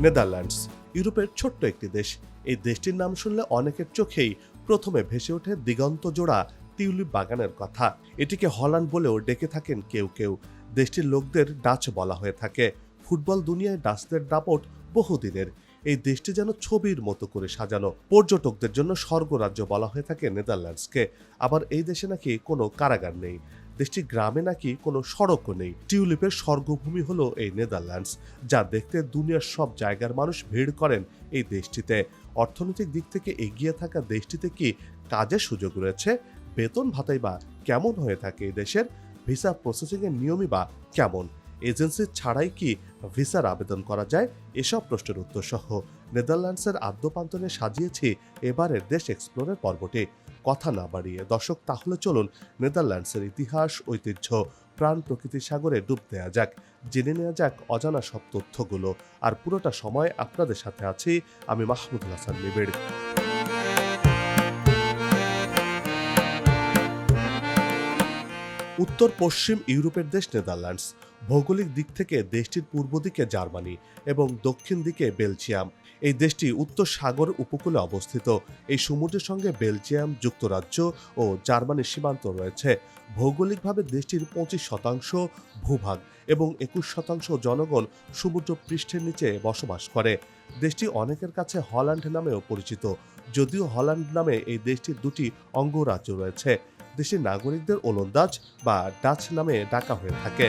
Netherlands, ইউরোপের ছোট্ট একটি দেশ। এই দেশটির নাম শুনলে অনেকের চোখেই প্রথমে ভেসে ওঠে দিগন্ত জোড়া টিউলিপ বাগানের কথা। এটিকে হল্যান্ড বলেও ডেকে থাকেন কেউ কেউ। দেশটির লোকদের ডাচ বলা হয়ে থাকে। ফুটবল দুনিয়ায় ডাচদের দাপট বহুদিনের। এই দেশটি যেন ছবির মতো করে সাজানো। পর্যটকদের জন্য স্বর্গরাজ্য বলা হয়ে থাকে নেদারল্যান্ডসকে। আবার এই দেশে নাকি কোনো কারাগার নেই। দেশটির গ্রামে নাকি কোনো সড়কও নেই। টিউলিপের স্বর্গভূমি হলো এই নেদারল্যান্ডস, যা দেখতে দুনিয়ার সব জায়গার মানুষ ভিড় করেন এই দেশটিতে। অর্থনৈতিক দিক থেকে এগিয়ে থাকা দেশটিতে কি কাজের সুযোগ রয়েছে? বেতন ভাতাই বা কেমন হয়ে থাকে এই দেশের? ভিসা প্রসেসিংয়ের নিয়মই বা কেমন? এজেন্সি ছাড়াই কি ভিসার আবেদন করা যায়? এসব প্রশ্নের উত্তর সহ নেদারল্যান্ডসের আদ্যপান্তনে সাজিয়েছি এবারের দেশ এক্সপ্লোরের পর্বটি। কথা না বাড়িয়ে। দর্শক, তাহলে চলুন নেদারল্যান্ডসের ইতিহাস, ঐতিহ্য, প্রাণ প্রকৃতির সাগরে ডুব দেওয়া যাক। জেনে নেওয়া যাক অজানা সব তথ্যগুলো। আর পুরোটা সময় আপনাদের সাথে আছি আমি মাহমুদুল হাসান নিবিড়। উত্তর, পশ্চিম ইউরোপের দেশ নেদারল্যান্ডস। ভৌগোলিক দিক থেকে দেশটির পূর্ব দিকে জার্মানি এবং দক্ষিণ দিকে বেলজিয়াম। এই দেশটি উত্তর সাগর উপকূলে অবস্থিত। এই সমুদ্রের সঙ্গে বেলজিয়াম, যুক্তরাজ্য ও জার্মানির সীমান্ত রয়েছে। ভৌগোলিকভাবে দেশটির পঁচিশ শতাংশ ভূভাগ এবং একুশ শতাংশ জনগণ সমুদ্র পৃষ্ঠের নিচে বসবাস করে। দেশটি অনেকের কাছে হল্যান্ড নামেও পরিচিত, যদিও হল্যান্ড নামে এই দেশটির দুটি অঙ্গরাজ্য রয়েছে। দেশের নাগরিকদের ওলন্দাজ বা ডাচ নামে ডাকা হয়ে থাকে।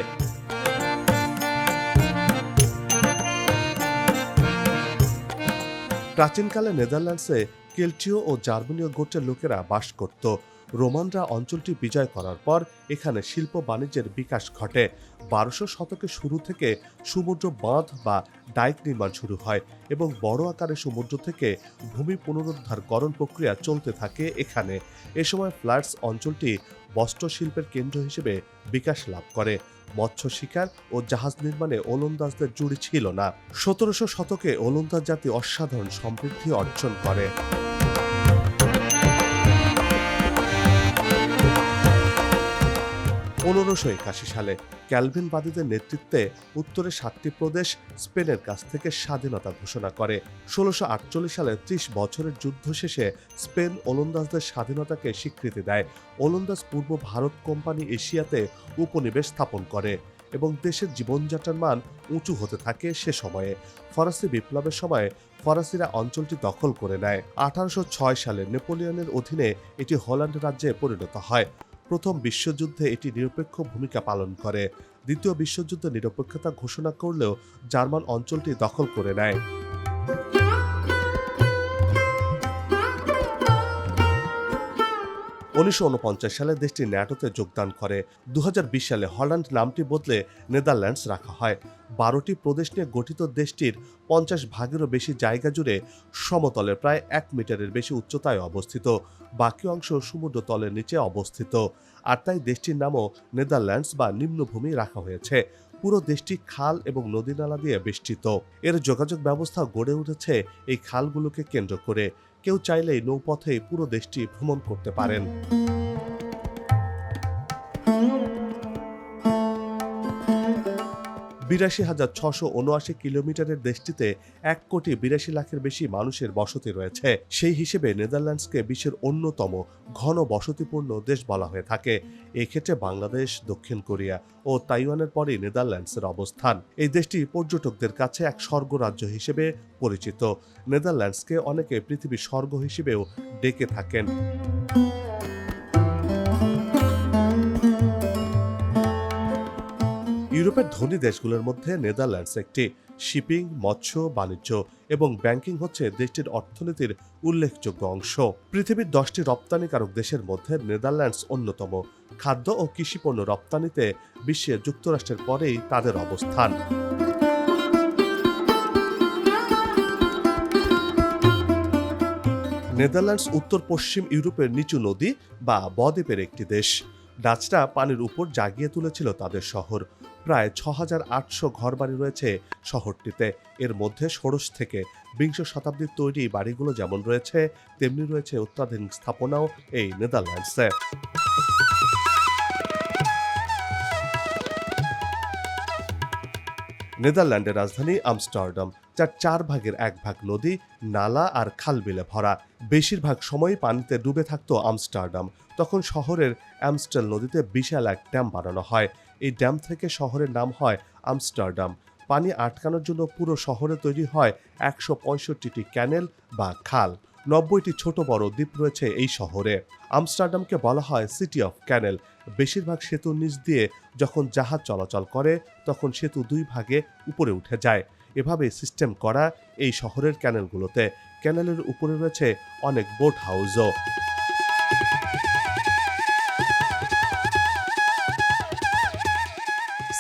প্রাচীনকালে নেদারল্যান্ডসে কেল্টীয় ও জার্মানীয় গোত্রের লোকেরা বাস করত। রোমানরা অঞ্চলটি বিজয় করার পর এখানে শিল্প বাণিজ্যের বিকাশ ঘটে। বারোশো শতকের শুরু থেকে সমুদ্র বাঁধ বা ডাইক নির্মাণ শুরু হয় এবং বড় আকারে সমুদ্র থেকে ভূমি পুনরুদ্ধারকরণ প্রক্রিয়া চলতে থাকে এখানে। এ সময় ফ্ল্যাটস অঞ্চলটি বস্ত্র শিল্পের কেন্দ্র হিসেবে বিকাশ লাভ করে। মৎস্য শিকার ও জাহাজ নির্মাণে ওলন্দাজদের জুড়ি ছিল না। সতেরোশো শতকে ওলন্দাজ জাতি অসাধারণ সমৃদ্ধি অর্জন করে। পনেরোশো একাশি সালে ক্যালভিনবাদীদের নেতৃত্বে উত্তরের সাতটি প্রদেশ স্পেনের কাছ থেকে স্বাধীনতা ঘোষণা করে। ষোলোশো আটচল্লিশ সালে ত্রিশ বছরের যুদ্ধ শেষে স্পেন ওলন্দাজদের স্বাধীনতাকে স্বীকৃতি দেয়। ওলন্দাজ পূর্ব ভারত কোম্পানি এশিয়াতে উপনিবেশ স্থাপন করে এবং দেশের জীবনযাত্রার মান উঁচু হতে থাকে সে সময়ে। ফরাসি বিপ্লবের সময় ফরাসিরা অঞ্চলটি দখল করে নেয়। আঠারোশো ছয় সালে নেপোলিয়নের অধীনে এটি হল্যান্ড রাজ্যে পরিণত হয়। প্রথম বিশ্বযুদ্ধে এটি নিরপেক্ষ ভূমিকা পালন করে। দ্বিতীয় বিশ্বযুদ্ধে নিরপেক্ষতা ঘোষণা করলেও জার্মান অঞ্চলটি দখল করে নেয়। উনিশশো সালে দেশটি ন্যাটোতে যোগদান করে। দু হাজার বিশ সালে হল্যান্ড নামটি বদলে নেদারল্যান্ডস রাখা হয়। বারোটি প্রদেশ নিয়ে গঠিত দেশটির পঞ্চাশ ভাগেরও বেশি জায়গা জুড়ে সমতলে প্রায় এক মিটারের বেশি উচ্চতায় অবস্থিত। বাকি অংশ সমুদ্র তলের নিচে অবস্থিত। আর তাই দেশটির নামও নেদারল্যান্ডস বা নিম্নভূমি রাখা হয়েছে। পুরো দেশটি খাল এবং নদী নালা দিয়ে বেষ্টিত। এর যোগাযোগ ব্যবস্থা গড়ে উঠেছে এই খালগুলোকে কেন্দ্র করে। কেউ চাইলেই নৌপথে পুরো দেশটি ভ্রমণ করতে পারেন। বিরাশি হাজার ছশো উনআশি কিলোমিটারের দেশটিতে এক কোটি বিরাশি লাখের বেশি মানুষের বসতি রয়েছে। সেই হিসেবে নেদারল্যান্ডসকে বিশ্বের অন্যতম ঘন বসতিপূর্ণ দেশ বলা হয়ে থাকে। এক্ষেত্রে বাংলাদেশ, দক্ষিণ কোরিয়া ও তাইওয়ানের পরে নেদারল্যান্ডসের অবস্থান। এই দেশটি পর্যটকদের কাছে এক স্বর্গরাজ্য হিসেবে পরিচিত। নেদারল্যান্ডসকে অনেকে পৃথিবীর স্বর্গ হিসেবেও ডেকে থাকেন। ইউরোপের ধনী দেশগুলোর মধ্যে নেদারল্যান্ডস একটি শিপিং, মৎস্য, বাণিজ্য এবং ব্যাংকিং হচ্ছে দেশটির অর্থনীতির উল্লেখযোগ্য অংশ। পৃথিবীর দশটি রপ্তানিকারক দেশের মধ্যে নেদারল্যান্ডস অন্যতম। খাদ্য ও কৃষিপণ্য রপ্তানিতে বিশ্বে যুক্তরাষ্ট্রের পরেই তাদের অবস্থান। নেদারল্যান্ডস উত্তর পশ্চিম ইউরোপের নিচু নদী বা বদ্বীপের একটি দেশ। ডাচরা পানির উপর জাগিয়ে তুলেছিল তাদের শহর। প্রায় ছ হাজার আটশো ঘরবাড়ি রয়েছে শহরটিতে। এর মধ্যে ষোড়শ থেকে বিংশ শতাব্দীর তৈরি বাড়িগুলো যেমন রয়েছে, তেমনি রয়েছে অত্যাধুনিক স্থাপনাও এই নেদারল্যান্ডসে। নেদারল্যান্ডের রাজধানী আমস্টারডাম, যার চার ভাগের এক ভাগ নদী, নালা আর খালবিলে ভরা। বেশিরভাগ সময়ই পানিতে ডুবে থাকতো আমস্টারডাম। তখন শহরের অ্যামস্টেল নদীতে বিশাল এক ড্যাম বানানো হয়। এই ড্যাম থেকে শহরের নাম হয় আমস্টারডাম। পানি আটকানোর জন্য পুরো শহরে তৈরি হয় একশো পঁয়ষট্টিটি ক্যানেল বা খাল। নব্বইটি ছোট বড় দ্বীপ রয়েছে এই শহরে। আমস্টারডামকে বলা হয় সিটি অফ ক্যানেল। বেশিরভাগ সেতুর নিচ দিয়ে যখন জাহাজ চলাচল করে, তখন সেতু দুই ভাগে উপরে উঠে যায়। এভাবে সিস্টেম করা এই শহরের ক্যানেলগুলোতে। ক্যানেলের উপরে রয়েছে অনেক বোট হাউসও।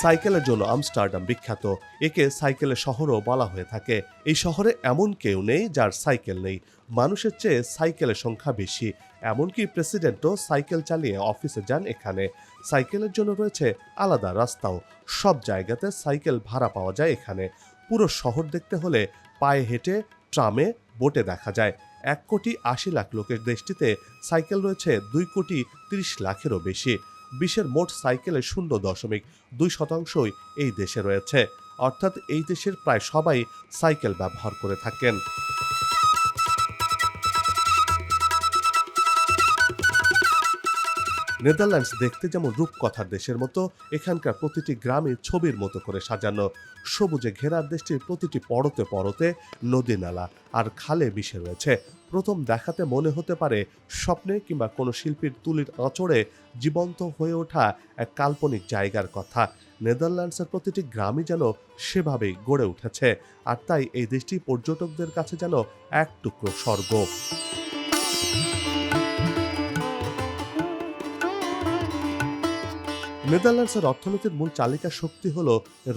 সাইকেলের জন্য আমস্টারডাম বিখ্যাত। একে সাইকেলের শহরও বলা হয়ে থাকে। এই শহরে এমন কেউ নেই যার সাইকেল নেই। মানুষের চেয়ে সাইকেলের সংখ্যা বেশি। এমনকি প্রেসিডেন্টও সাইকেল চালিয়ে অফিসে যান এখানে। সাইকেলের জন্য রয়েছে আলাদা রাস্তাও। সব জায়গাতে সাইকেল ভাড়া পাওয়া যায় এখানে। পুরো শহর দেখতে হলে পায়ে হেঁটে, ট্রামে, বোটে দেখা যায়। এক কোটি আশি লাখ লোকের দেশটিতে সাইকেল রয়েছে দুই কোটি তিরিশ লাখেরও বেশি। বিশ্বের মোট সাইকেলের শূন্য দশমিক দুই শতাংশই এই দেশে রয়েছে। অর্থাৎ এই দেশের প্রায় সবাই সাইকেল ব্যবহার করে থাকেন। নেদারল্যান্ডস দেখতে যেমন রূপকথার দেশের মতো, এখানকার প্রতিটি গ্রামে ছবির মতো করে সাজানো। সবুজে ঘেরার দেশটির প্রতিটি পরতে পরতে নদী নালা আর খালে মিশে রয়েছে। প্রথম দেখাতে মনে হতে পারে স্বপ্নে কিংবা কোনো শিল্পীর তুলির আঁচড়ে জীবন্ত হয়ে ওঠা এক কাল্পনিক জায়গার কথা। নেদারল্যান্ডসের প্রতিটি গ্রামই যেন সেভাবেই গড়ে উঠেছে, আর তাই এই দেশটি পর্যটকদের কাছে যেন এক টুকরো স্বর্গ। নেদারল্যান্ডসের অর্থনীতির মূল চালিকা শক্তি হল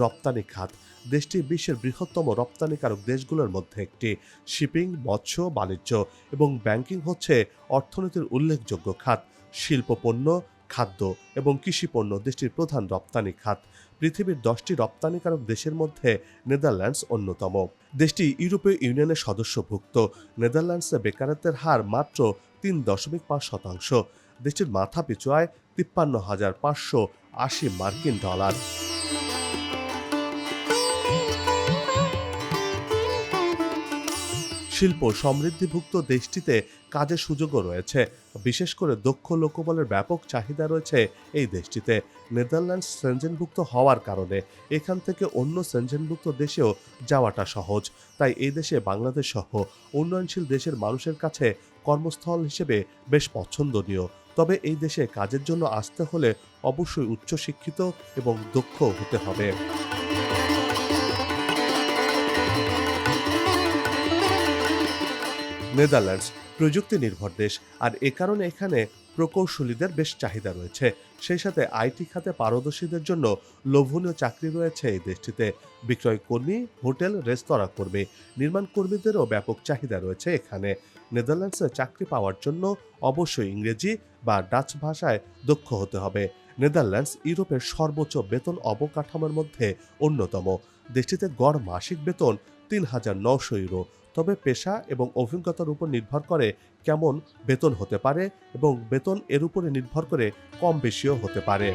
রপ্তানি খাত। দেশটি বিশ্বের বৃহত্তম রপ্তানিকারক দেশগুলোর মধ্যে একটি। শিপিং, মৎস্য, বাণিজ্য এবং ব্যাংকিং হচ্ছে অর্থনীতির উল্লেখযোগ্য খাত। শিল্প পণ্য, খাদ্য এবং কৃষি পণ্য দেশটির প্রধান রপ্তানি খাত। পৃথিবীর দশটি রপ্তানিকারক দেশের মধ্যে নেদারল্যান্ডস অন্যতম। দেশটি ইউরোপীয় ইউনিয়নের সদস্যভুক্ত। নেদারল্যান্ডসে বেকারত্বের হার মাত্র তিন দশমিক পাঁচ শতাংশ। দেশটির মাথা পিছু আয় তিপ্পান্ন হাজার পাঁচশো আশি মার্কিন ডলার। শিল্প সমৃদ্ধিভুক্ত দেশটিতে কাজের সুযোগও রয়েছে। বিশেষ করে দক্ষ লোকবলের ব্যাপক চাহিদা রয়েছে এই দেশটিতে। নেদারল্যান্ডস সেনজেনভুক্ত হওয়ার কারণে এখান থেকে অন্য সেনজেনভুক্ত দেশেও যাওয়াটা সহজ। তাই এই দেশে বাংলাদেশ সহ উন্নয়নশীল দেশের মানুষের কাছে কর্মস্থল হিসেবে বেশ পছন্দনীয়। তবে এই দেশে কাজের জন্য আসতে হলে অবশ্যই উচ্চশিক্ষিত এবং দক্ষ হতে হবে। নেদারল্যান্ডস প্রযুক্তি নির্ভর দেশ, আর এ কারণে এখানে প্রকৌশলীদের বেশ চাহিদা রয়েছে। সেই সাথে আইটি খাতে পারদর্শীদের জন্য লোভনীয় চাকরি রয়েছে এই দেশটিতে। বিক্রয় কর্মী, হোটেল, রেস্তোরাঁ কর্মী, নির্মাণ কর্মীদেরও ব্যাপক চাহিদা রয়েছে এখানে। নেদারল্যান্ডসে চাকরি পাওয়ার জন্য অবশ্যই ইংরেজি বা ডাচ ভাষায় দক্ষ হতে হবে। নেদারল্যান্ডস ইউরোপের সর্বোচ্চ বেতন অবকাঠামোর মধ্যে অন্যতম। দেশটিতে গড় মাসিক বেতন তিন হাজার নশো ইউরো। তবে পেশা এবং অভিজ্ঞতার উপর নির্ভর করে কেমন বেতন হতে পারে এবং বেতন এর উপরে নির্ভর করে কম বেশিও হতে পারে।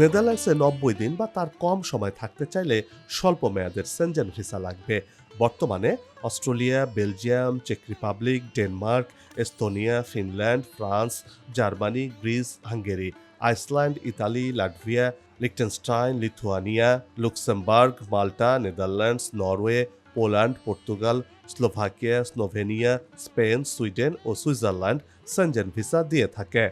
নেদারল্যান্ডসে নব্বই দিন বা তার কম সময় থাকতে চাইলে স্বল্প মেয়াদের সেনজেন ভিসা লাগবে। বর্তমানে Australia, Belgium, check Republic, Denmark, Estonia, Finland, France, Germany, Greece, Hungary, Iceland, Italy, Latvia Liechtenstein Lithuania, Luxembourg, Malta, Netherlands, Norway, Poland, Portugal, Slovakia, Slovenia, Spain, Sweden ও সুইজারল্যান্ড সেনজেন ভিসা দিয়ে থাকে।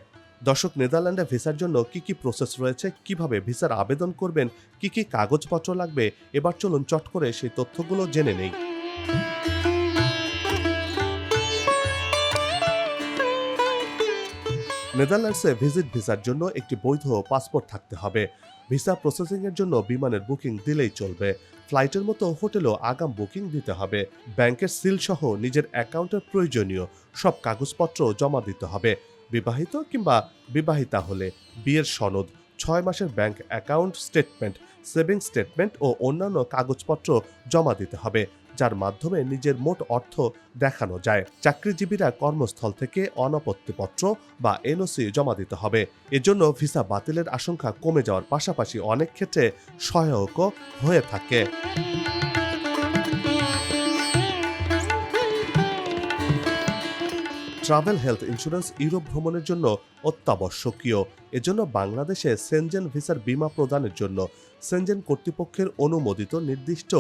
দর্শক, নেদারল্যান্ডে ভিসার জন্য কি কি process রয়েছে? কীভাবে ভিসার আবেদন করবেন? কি কি কাগজপত্র লাগবে? এবার চলুন চট করে সেই তথ্যগুলো জেনে নেই। নেদারল্যান্ডসে ভিজিট ভিসার জন্য একটি বৈধ পাসপোর্ট থাকতে হবে। ভিসা প্রসেসিংয়ের জন্য বিমানের বুকিং দিলেই চলবে। ফ্লাইটের মতো হোটেলও আগাম বুকিং দিতে হবে। ব্যাংকের সিল সহ নিজের অ্যাকাউন্টের প্রয়োজনীয় সব কাগজপত্র জমা দিতে হবে। বিবাহিত কিংবা বিবাহিতা হলে বিয়ের সনদ, ছয় মাসের bank account statement, saving statement ও অন্যান্য কাগজপত্র জমা দিতে হবে, যার মাধ্যমে নিজের মোট অর্থ দেখানো যায়। চাকরিজীবীরা কর্মস্থল থেকে অনাপত্তিপত্র বা এনওসি জমা দিতে হবে। এজন্য ভিসা বাতিলের আশঙ্কা কমে যাওয়ার পাশাপাশি অনেক ক্ষেত্রে সহায়কও হয়ে থাকে। ট্রাভেল হেলথ ইন্স্যুরেন্স ইউরোপ ভ্রমণের জন্য অত্যাবশ্যকীয়। এজন্য বাংলাদেশে সেনজেন ভিসার বীমা প্রদানের জন্য সেনজেন কর্তৃপক্ষের অনুমোদিত নির্দিষ্ট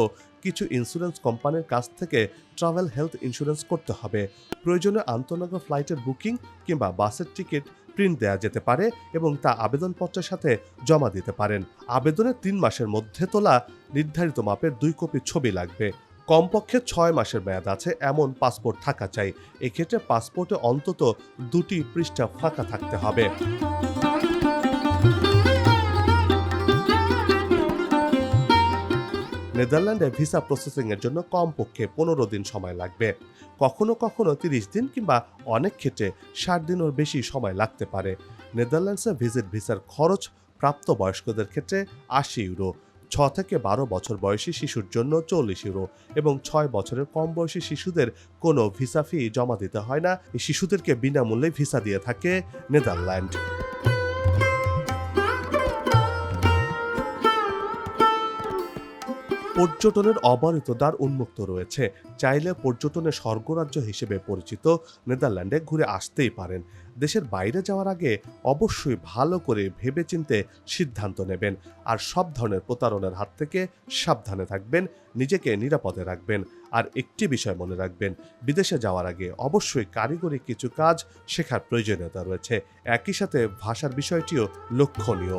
কিছু ইন্স্যুরেন্স কোম্পানির কাছ থেকে ট্রাভেল হেলথ ইন্স্যুরেন্স করতে হবে। প্রয়োজনে আন্তনগর ফ্লাইটের বুকিং কিংবা বাসের টিকিট প্রিন্ট দেওয়া যেতে পারে এবং তা আবেদনপত্রের সাথে জমা দিতে পারেন। আবেদনের তিন মাসের মধ্যে তোলা নির্ধারিত মাপের দুই কপি ছবি লাগবে। কমপক্ষে ছয় মাসের মেয়াদ আছে, এমন পাসপোর্ট থাকা চাই। এক্ষেত্রে পাসপোর্টে অন্তত দুটি পৃষ্ঠা ফাঁকা থাকতে হবে। নেদারল্যান্ডে ভিসা প্রসেসিং এর জন্য কমপক্ষে পনেরো দিন সময় লাগবে। কখনো কখনো তিরিশ দিন কিংবা অনেক ক্ষেত্রে ষাট দিনের বেশি সময় লাগতে পারে। নেদারল্যান্ডসে ভিজিট ভিসার খরচ প্রাপ্তবয়স্কদের ক্ষেত্রে আশি ইউরো। ছ থেকে বারো বছর বয়সী শিশুর জন্য চল্লিশ ইউরো এবং ছয় বছরের কম বয়সী শিশুদের কোনো ভিসা ফি জমা দিতে হয় না। শিশুদেরকে বিনামূল্যে ভিসা দিয়ে থাকে নেদারল্যান্ড। পর্যটনের অবারিত দ্বার উন্মুক্ত রয়েছে। চাইলে পর্যটনের স্বর্গরাজ্য হিসেবে পরিচিত নেদারল্যান্ডে ঘুরে আসতেই পারেন। দেশের বাইরে যাওয়ার আগে অবশ্যই ভালো করে ভেবেচিন্তে সিদ্ধান্ত নেবেন আর সব ধরনের প্রতারণার হাত থেকে সাবধানে থাকবেন, নিজেকে নিরাপদে রাখবেন। আর একটি বিষয় মনে রাখবেন, বিদেশে যাওয়ার আগে অবশ্যই কারিগরি কিছু কাজ শেখার প্রয়োজনীয়তা রয়েছে। একই সাথে ভাষার বিষয়টিও লক্ষণীয়।